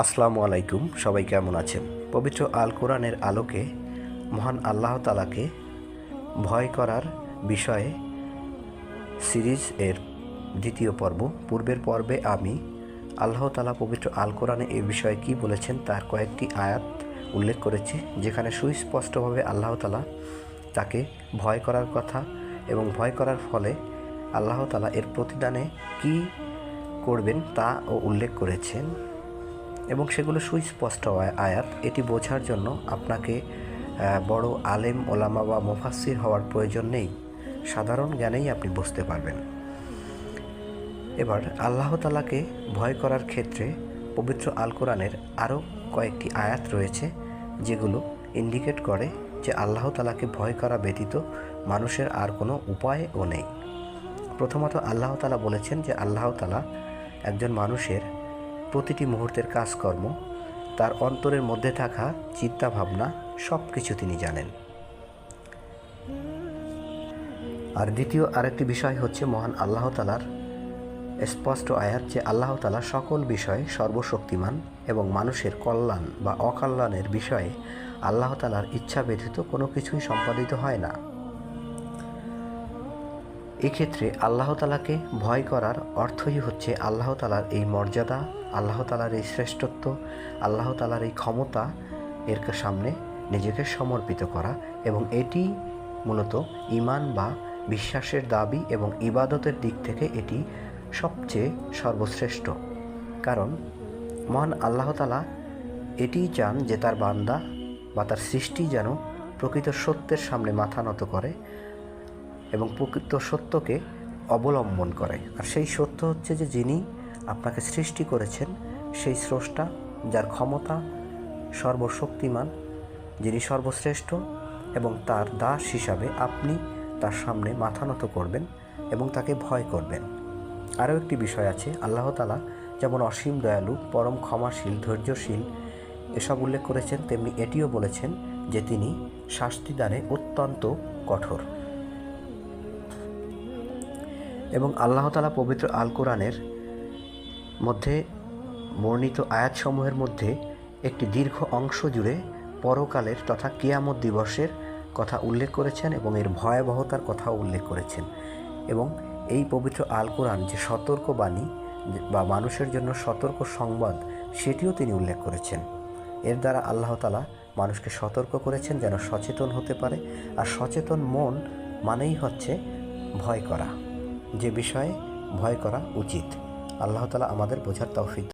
আসসালামু আলাইকুম, সবাই কেমন আছেন? পবিত্র আল কোরআনের আলোকে মহান আল্লাহ তালাকে ভয় করার বিষয়ে সিরিজ এর দ্বিতীয় পর্ব, পূর্বের পর্বে আমি আল্লাহ তালা পবিত্র আল কোরআনে এই বিষয়ে কি বলেছেন তার কয়েকটি আয়াত উল্লেখ করেছি, যেখানে সুস্পষ্টভাবে আল্লাহ তালা তাকে ভয় করার কথা এবং ভয় করার ফলে আল্লাহ তালা এর প্রতিদানে কি করবেন তা ও উল্লেখ করেছেন। এবং সেগুলো সুস্পষ্ট আয়- আয়াত। এটি বোঝার জন্য আপনাকে বড় আলেম, ওলামা বা মুফাসির হওয়ার প্রয়োজন নেই। সাধারণ জ্ঞানেই আপনি বুঝতে পারবেন। এবার আল্লাহ তালাকে ভয় করার ক্ষেত্রে পবিত্র আল কোরআনের আরও কয়েকটি আয়াত রয়েছে, যেগুলো ইন্ডিকেট করে যে আল্লাহ তালাকে ভয় করা ব্যতীত মানুষের আর কোনো উপায়ও নেই। প্রথমত আল্লাহ তালা বলেছেন যে আল্লাহ তালা একজন মানুষের প্রতিটি মুহূর্তের কাজকর্ম, তার অন্তরের মধ্যে থাকা চিন্তা ভাবনা সব কিছু তিনি জানেন। আর দ্বিতীয় আরেকটি বিষয় হচ্ছে মহান আল্লাহ তালার স্পষ্ট আয়াত যে আল্লাহ তালা সকল বিষয়ে সর্বশক্তিমান এবং মানুষের কল্যাণ বা অকল্যাণের বিষয়ে আল্লাহ তালার ইচ্ছা ব্যতীত কোনো কিছুই সম্পাদিত হয় না। এক্ষেত্রে আল্লাহ তালাকে ভয় করার অর্থই হচ্ছে আল্লাহ তালার এই মর্যাদা, আল্লাহ তালার এই শ্রেষ্ঠত্ব, আল্লাহ তালার এই ক্ষমতা এর সামনে নিজেকে সমর্পিত করা এবং এটি মূলত ইমান বা বিশ্বাসের দাবি এবং ইবাদতের দিক থেকে এটি সবচেয়ে সর্বশ্রেষ্ঠ। কারণ মহান আল্লাহ তালা এটিই চান যে তার বান্দা বা তার সৃষ্টি যেন প্রকৃত সত্যের সামনে মাথা নত করে এবং প্রকৃত সত্যকে অবলম্বন করে। আর সেই সত্য হচ্ছে যে, যিনি আপনাকে সৃষ্টি করেছেন, সেই স্রষ্টা যার ক্ষমতা সর্বশক্তিমান, যিনি সর্বশ্রেষ্ঠ এবং তার দাস হিসাবে আপনি তার সামনে মাথা নত করবেন এবং তাকে ভয় করবেন। আরও একটি বিষয় আছে, আল্লাহ তালা যেমন অসীম দয়ালু, পরম ক্ষমাশীল, ধৈর্যশীল, এসব উল্লেখ করেছেন, তেমনি এটিও বলেছেন যে, তিনি শাস্তিদানে অত্যন্ত কঠোর। এবং আল্লাহ তালা পবিত্র আল কোরআনের মধ্যে বর্ণিত আয়াতসমূহের মধ্যে একটি দীর্ঘ অংশ জুড়ে পরকালের তথা কিয়ামত দিবসের কথা উল্লেখ করেছেন এবং এর ভয়াবহতার কথাও উল্লেখ করেছেন। এবং এই পবিত্র আল কোরআন যে সতর্কবাণী যে- বা মানুষের জন্য সতর্ক সংবাদ, সেটিও তিনি উল্লেখ করেছেন। এর দ্বারা আল্লাহ তালা মানুষকে সতর্ক করেছেন যেন সচেতন হতে পারে। আর সচেতন মন মানেই হচ্ছে ভয় করা। যে বিষয়ে ভয় করা উচিত। আল্লাহ তালা আমাদের বোঝার তৌফিক